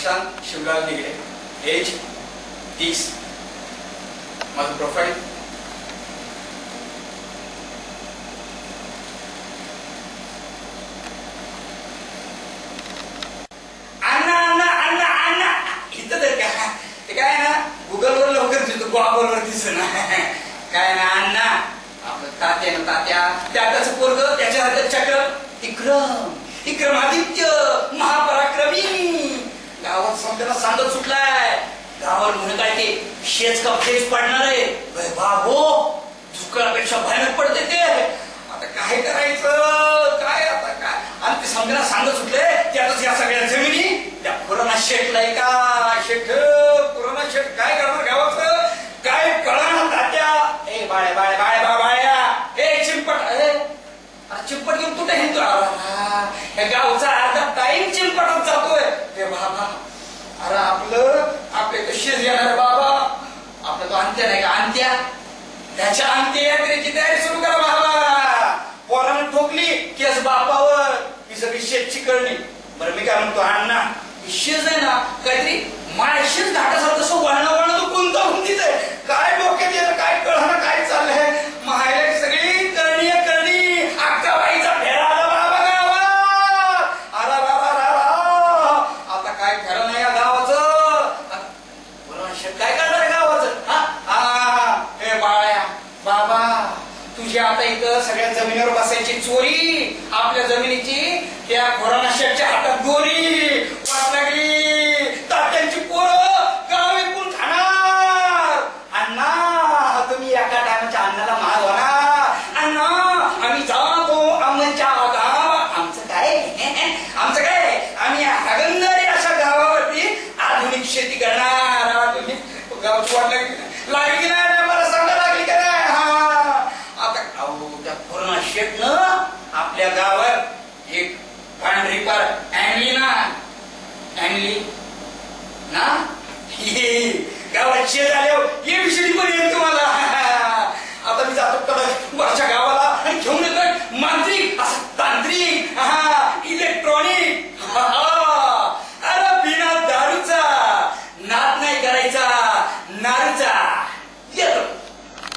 Prashant Shivlal Nigade age तीस माझं profile अण्णा अण्णा अण्णा अण्णा इथं तर काय ते काय ना गुगलवर लवकर दिसतो गुगलवर दिसत ना काय ना अण्णा आपलं तात्या ना तात्या त्याचं पोरग त्याच्या हातात चक्र इक्रम इक्रम आदित्य महापराक्रमी गावात समजायला सांगत सुटलाय. गावावर म्हणून काय ते शेज का फेज पडणार आहे? बाबो हो, दुष्काळापेक्षा भयानक पडते ते. आता काय करायचं? काय आता काय? आणि ते समजायला सांगत सुटले त्यातच या सगळ्या जमिनी त्या पुराणा आहे का? शेठ पुराणा शेठ काय करणार गावाचं? काय कळणार तात्या? ए बाळ्या बाळ्या बाळ्या बा बाळ्या ए चिंपट अरे अरे चिंपट घेऊन कुठे हिंदू हे गावचा अर्धा टाईम चिंपटात जातोय हे बाबा अरे आपलं विशेष येणार बाबा आपलं तो अंत्या नाही का? अंत्या? त्याच्या अंत्ययात्रेची तयारी सुरू करा बाबा. पोरानं ठोकली केस बापावर ही सगळी शेतची कळणी. बरं मी काय म्हणतो अण्णा विशेष आहे ना काहीतरी माळशेज घाटासारखं सोबत पुराण काय करणार आहे गावाचं? हा? हे बाळ्या बाबा तुझी आता इथं सगळ्या जमिनीवर बसायची चोरी आपल्या जमिनीची त्या कोरोना हातात गोरी वाट लागली तात्यांची पोरं गाव विकून खाणार. अण्णा तुम्ही एका टायमाच्या अण्णाला महाग होणार. अण्णा आम्ही जातो आमच्या गाव आमचं काय? आमचं काय? आम्ही हागंदारी अशा गावावरती आधुनिक शेती करणार. म्हणजे लागली. लागली की नाही? मला सांगा लागली की नाही? हा. आता अहो त्या पूर्ण शेट आपल्या गावात एक पांढरी पार अँगली ना. अँगली ना? गावात शेत आल्यावर हे विषयी पण येईल तुम्हाला.